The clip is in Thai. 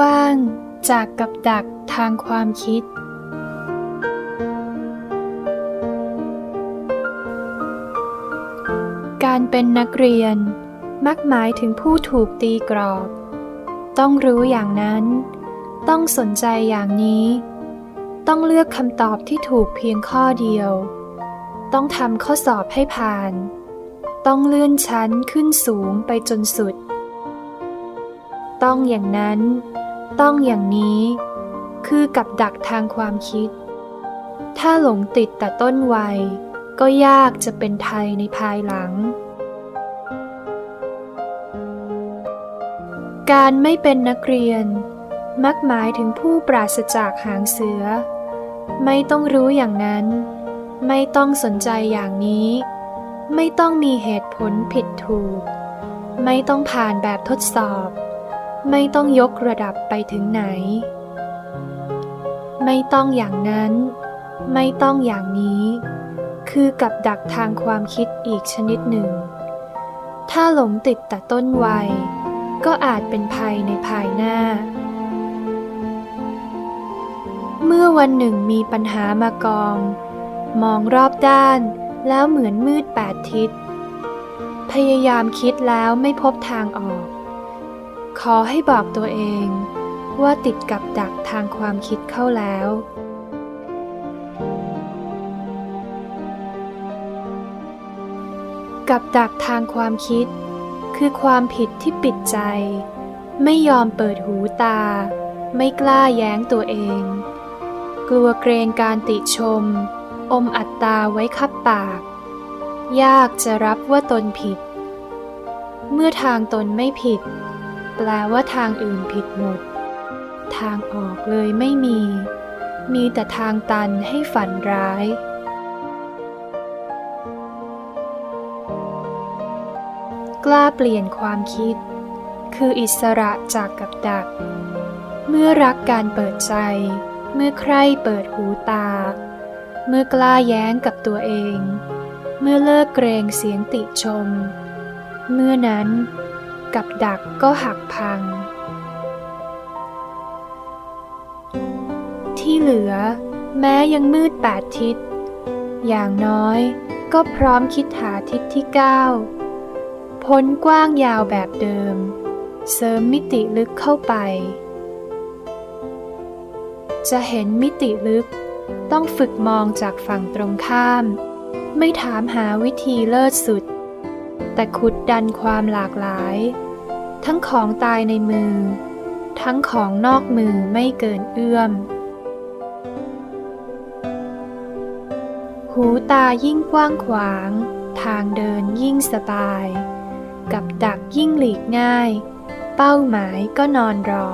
ว่างจากกับดักทางความคิด การเป็นนักเรียนมักหมายถึงผู้ถูกตีกรอบ ต้องรู้อย่างนั้น ต้องสนใจอย่างนี้ ต้องเลือกคำตอบที่ถูกเพียงข้อเดียว ต้องทำข้อสอบให้ผ่าน ต้องเลื่อนชั้นขึ้นสูงไปจนสุด ต้องอย่างนั้น ต้องอย่างนี้ คือกับดักทางความคิด ถ้าหลงติดแต่ต้นวัย ก็ยากจะเป็นไทยในภายหลัง การไม่เป็นนักเรียน มักหมายถึงผู้ปราศจากหางเสือ ไม่ต้องรู้อย่างนั้น ไม่ต้องสนใจอย่างนี้ ไม่ต้องมีเหตุผลผิดถูก ไม่ต้องผ่านแบบทดสอบ ไม่ต้องยกระดับไปถึงไหน ไม่ต้องอย่างนั้น ไม่ต้องอย่างนี้ คือกับดักทางความคิดอีกชนิดหนึ่ง ถ้าหลงติดแต่ต้นวัย ก็อาจเป็นภัยในภายหน้า เมื่อวันหนึ่งมีปัญหามากอง มองรอบด้านแล้วเหมือนมืดแปดทิศ พยายามคิดแล้วไม่พบทางออก ขอให้บอกตัวเองว่าติดกับดักทางความคิดเข้าแล้ว กับดักทางความคิด คือความผิดที่ปิดใจ ไม่ยอมเปิดหูตา ไม่กล้าแย้งตัวเอง กลัวเกรงการติชม อมอัตตาไว้คับปาก ยากจะรับว่าตนผิด เมื่อทางตนไม่ผิด แปลว่าทางอื่นผิดหมด ทางออกเลยไม่มี มีแต่ทางตันให้ฝันร้าย กล้าเปลี่ยนความคิด คืออิสระจากกับดัก เมื่อรักการเปิดใจ เมื่อใครเปิดหูตา เมื่อกล้าแย้งกับตัวเอง เมื่อเลิกเกรงเสียงติชม เมื่อนั้น กับดักก็หักพัง ที่เหลือแม้ยังมืดแปดทิศ อย่างน้อยก็พร้อมคิดหาทิศที่เก้าพ้นกว้างยาวแบบเดิม เสริมมิติลึกเข้าไป จะเห็นมิติลึกต้องฝึกมองจากฝั่งตรงข้าม ไม่ถามหาวิธีเลิศสุด แต่ขุดดันความหลากหลาย ทั้งของตายในมือ ทั้งของนอกมือไม่เกินเอื้อม หูตายิ่งกว้างขวาง ทางเดินยิ่งสบาย กับดักยิ่งหลีกง่าย เป้าหมายก็นอนรอ